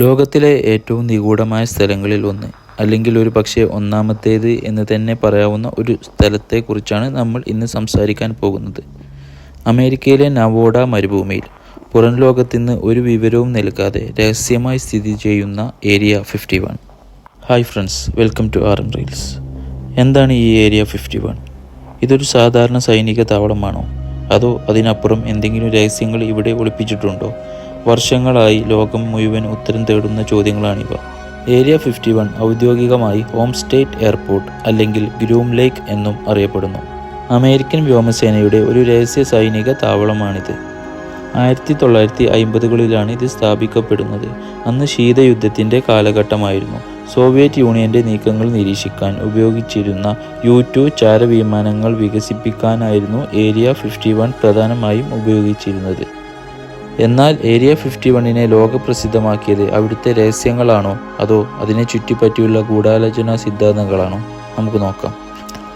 ലോകത്തിലെ ഏറ്റവും നിഗൂഢമായ സ്ഥലങ്ങളിൽ ഒന്ന് അല്ലെങ്കിൽ ഒരു പക്ഷേ ഒന്നാമത്തേത് എന്ന് തന്നെ പറയാവുന്ന ഒരു സ്ഥലത്തെക്കുറിച്ചാണ് നമ്മൾ ഇന്ന് സംസാരിക്കാൻ പോകുന്നത്. അമേരിക്കയിലെ നവോഡ മരുഭൂമിയിൽ പുറം ലോകത്തിന് ഒരു വിവരവും നൽകാതെ രഹസ്യമായി സ്ഥിതി ചെയ്യുന്ന area fifty one hi friends welcome to R M reels എന്താണ് ഈ ഏരിയ ഫിഫ്റ്റി വൺ ഇതൊരു സാധാരണ സൈനിക താവളമാണോ? അതോ അതിനപ്പുറം എന്തെങ്കിലും രഹസ്യങ്ങൾ ഇവിടെ ഒളിപ്പിച്ചിട്ടുണ്ടോ? വർഷങ്ങളായി ലോകം മുഴുവൻ ഉത്തരം തേടുന്ന ചോദ്യങ്ങളാണിവ. ഏരിയ ഫിഫ്റ്റി വൺ ഔദ്യോഗികമായി ഹോം സ്റ്റേറ്റ് എയർപോർട്ട് അല്ലെങ്കിൽ ഗ്രൂം ലേക്ക് എന്നും അറിയപ്പെടുന്നു. അമേരിക്കൻ വ്യോമസേനയുടെ ഒരു രഹസ്യ സൈനിക താവളമാണിത്. ആയിരത്തി തൊള്ളായിരത്തി അയിമ്പതുകളിലാണ് ഇത് സ്ഥാപിക്കപ്പെടുന്നത്. അന്ന് ശീതയുദ്ധത്തിന്റെ കാലഘട്ടമായിരുന്നു. സോവിയറ്റ് യൂണിയന്റെ നീക്കങ്ങൾ നിരീക്ഷിക്കാൻ ഉപയോഗിച്ചിരുന്ന യു ടു ചാരവിമാനങ്ങൾ വികസിപ്പിക്കാനായിരുന്നു ഏരിയ ഫിഫ്റ്റി വൺ പ്രധാനമായും ഉപയോഗിച്ചിരുന്നത്. എന്നാൽ ഏരിയ ഫിഫ്റ്റി വണ്ണിനെ ലോകപ്രസിദ്ധമാക്കിയത് അവിടുത്തെ രഹസ്യങ്ങളാണോ? അതോ അതിനെ ചുറ്റിപ്പറ്റിയുള്ള ഗൂഢാലോചനാ സിദ്ധാന്തങ്ങളാണോ? നമുക്ക് നോക്കാം.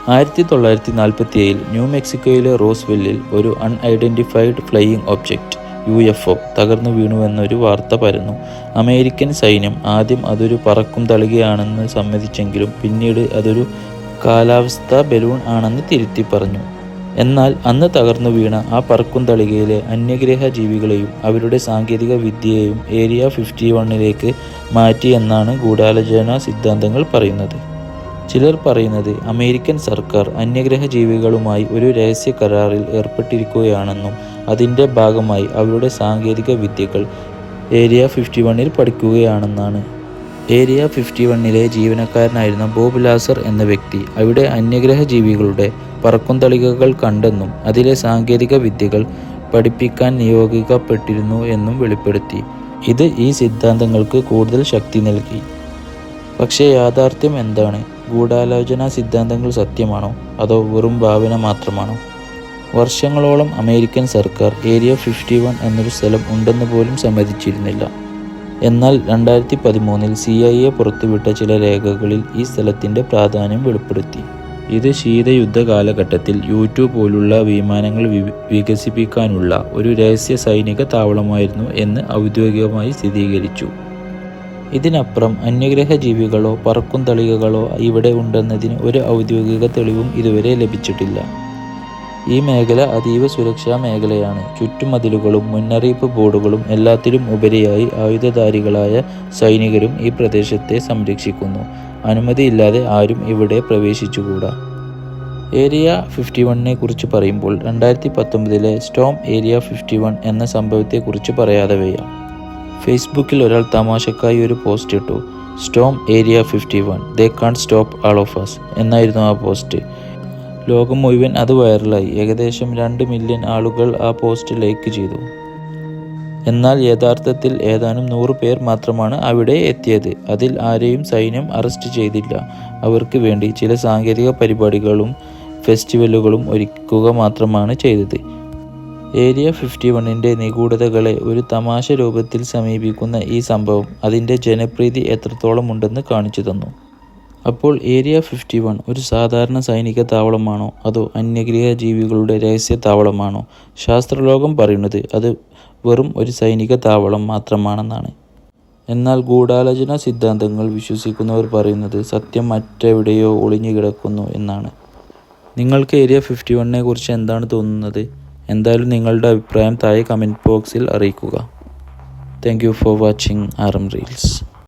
ആയിരത്തി തൊള്ളായിരത്തി നാൽപ്പത്തി ഏഴിൽ ന്യൂ മെക്സിക്കോയിലെ റോസ്വെല്ലിൽ ഒരു unidentified flying object U F O തകർന്നു വീണുവെന്നൊരു വാർത്ത പരന്നു. അമേരിക്കൻ സൈന്യം ആദ്യം അതൊരു പറക്കും തളികയാണെന്ന് സമ്മതിച്ചെങ്കിലും പിന്നീട് അതൊരു കാലാവസ്ഥാ ബലൂൺ ആണെന്ന് തിരുത്തി പറഞ്ഞു. എന്നാൽ അന്ന് തകർന്നു വീണ ആ പറക്കും തളികയിലെ അന്യഗ്രഹ ജീവികളെയും അവരുടെ സാങ്കേതിക വിദ്യയെയും ഏരിയ ഫിഫ്റ്റി വണ്ണിലേക്ക് മാറ്റി എന്നാണ് ഗൂഢാലോചന സിദ്ധാന്തങ്ങൾ പറയുന്നത്. ചിലർ പറയുന്നത് അമേരിക്കൻ സർക്കാർ അന്യഗ്രഹ ജീവികളുമായി ഒരു രഹസ്യ കരാറിൽ ഏർപ്പെട്ടിരിക്കുകയാണെന്നും അതിന്റെ ഭാഗമായി അവരുടെ സാങ്കേതിക വിദ്യകൾ ഏരിയ ഫിഫ്റ്റി വണ്ണിൽ പഠിക്കുകയാണെന്നാണ്. ഏരിയ ഫിഫ്റ്റി വണ്ണിലെ ജീവനക്കാരനായിരുന്ന ബോബ് ലാസർ എന്ന വ്യക്തി അവിടെ അന്യഗ്രഹ ജീവികളുടെ പറക്കുംതളികകൾ കണ്ടെന്നും അതിലെ സാങ്കേതിക വിദ്യകൾ പഠിപ്പിക്കാൻ നിയോഗിക്കപ്പെട്ടിരുന്നു എന്നും വെളിപ്പെടുത്തി. ഇത് ഈ സിദ്ധാന്തങ്ങൾക്ക് കൂടുതൽ ശക്തി നൽകി. പക്ഷേ യാഥാർത്ഥ്യം എന്താണ്? ഗൂഢാലോചനാ സിദ്ധാന്തങ്ങൾ സത്യമാണോ? അതോ വെറും ഭാവന മാത്രമാണോ? വർഷങ്ങളോളം അമേരിക്കൻ സർക്കാർ ഏരിയ ഫിഫ്റ്റി വൺ എന്നൊരു സ്ഥലം ഉണ്ടെന്ന് പോലും സമ്മതിച്ചിരുന്നില്ല. എന്നാൽ രണ്ടായിരത്തി പതിമൂന്നിൽ സി ഐ എ പുറത്തുവിട്ട ചില രേഖകളിൽ ഈ സ്ഥലത്തിന്റെ പ്രാധാന്യം വെളിപ്പെടുത്തി. ഇത് ശീതയുദ്ധ കാലഘട്ടത്തിൽ യൂട്യൂബ് പോലുള്ള വിമാനങ്ങൾ വികസിപ്പിക്കാനുള്ള ഒരു രഹസ്യ സൈനിക താവളമായിരുന്നു എന്ന് ഔദ്യോഗികമായി സ്ഥിരീകരിച്ചു. ഇതിനപ്പുറം അന്യഗ്രഹ ജീവികളോ പറക്കും തളികകളോ ഇവിടെ ഉണ്ടെന്നതിന് ഒരു ഔദ്യോഗിക തെളിവും ഇതുവരെ ലഭിച്ചിട്ടില്ല. ഈ മേഖല അതീവ സുരക്ഷാ മേഖലയാണ്. ചുറ്റുമതിലുകളും മുന്നറിയിപ്പ് ബോർഡുകളും എല്ലാത്തിലും ഉപരിയായി ആയുധധാരികളായ സൈനികരും ഈ പ്രദേശത്തെ സംരക്ഷിക്കുന്നു. അനുമതിയില്ലാതെ ആരും ഇവിടെ പ്രവേശിച്ചുകൂടാ. ഏരിയ ഫിഫ്റ്റി വണ്ണിനെ കുറിച്ച് പറയുമ്പോൾ രണ്ടായിരത്തി പത്തൊമ്പതിലെ സ്റ്റോം ഏരിയ ഫിഫ്റ്റി വൺ എന്ന സംഭവത്തെക്കുറിച്ച് പറയാതെ വയ്യ ഫേസ്ബുക്കിൽ ഒരാൾ തമാശക്കായി ഒരു പോസ്റ്റ് ഇട്ടു storm area fifty one they can't stop all of us എന്നായിരുന്നു ആ പോസ്റ്റ്. ലോകം മുഴുവൻ അത് വൈറലായി. ഏകദേശം രണ്ട് മില്യൺ ആളുകൾ ആ പോസ്റ്റ് ലൈക്ക് ചെയ്തു. എന്നാൽ യഥാർത്ഥത്തിൽ ഏതാനും നൂറ് പേർ മാത്രമാണ് അവിടെ എത്തിയത്. അതിൽ ആരെയും സൈന്യം അറസ്റ്റ് ചെയ്തില്ല. അവർക്ക് വേണ്ടി ചില സാങ്കേതിക പരിപാടികളും ഫെസ്റ്റിവലുകളും ഒരുക്കുക മാത്രമാണ് ചെയ്തത്. ഏരിയ ഫിഫ്റ്റി വണ്ണിന്റെ നിഗൂഢതകളെ ഒരു തമാശ രൂപത്തിൽ സമീപിക്കുന്ന ഈ സംഭവം അതിന്റെ ജനപ്രീതി എത്രത്തോളം ഉണ്ടെന്ന് കാണിച്ചു തന്നു. അപ്പോൾ ഏരിയ ഫിഫ്റ്റി വൺ ഒരു സാധാരണ സൈനിക താവളമാണോ? അതോ അന്യഗ്രഹ ജീവികളുടെ രഹസ്യ താവളമാണോ? ശാസ്ത്രലോകം പറയുന്നത് അത് വെറും ഒരു സൈനിക താവളം മാത്രമാണെന്നാണ്. എന്നാൽ ഗൂഢാലോചന സിദ്ധാന്തങ്ങൾ വിശ്വസിക്കുന്നവർ പറയുന്നത് സത്യം മറ്റെവിടെയോ ഒളിഞ്ഞു കിടക്കുന്നു എന്നാണ്. നിങ്ങൾക്ക് ഏരിയ ഫിഫ്റ്റി വണ്ണിനെ കുറിച്ച് എന്താണ് തോന്നുന്നത്? എന്തായാലും നിങ്ങളുടെ അഭിപ്രായം താഴെ കമന്റ് ബോക്സിൽ അറിയിക്കുക. Thank you for watching R M reels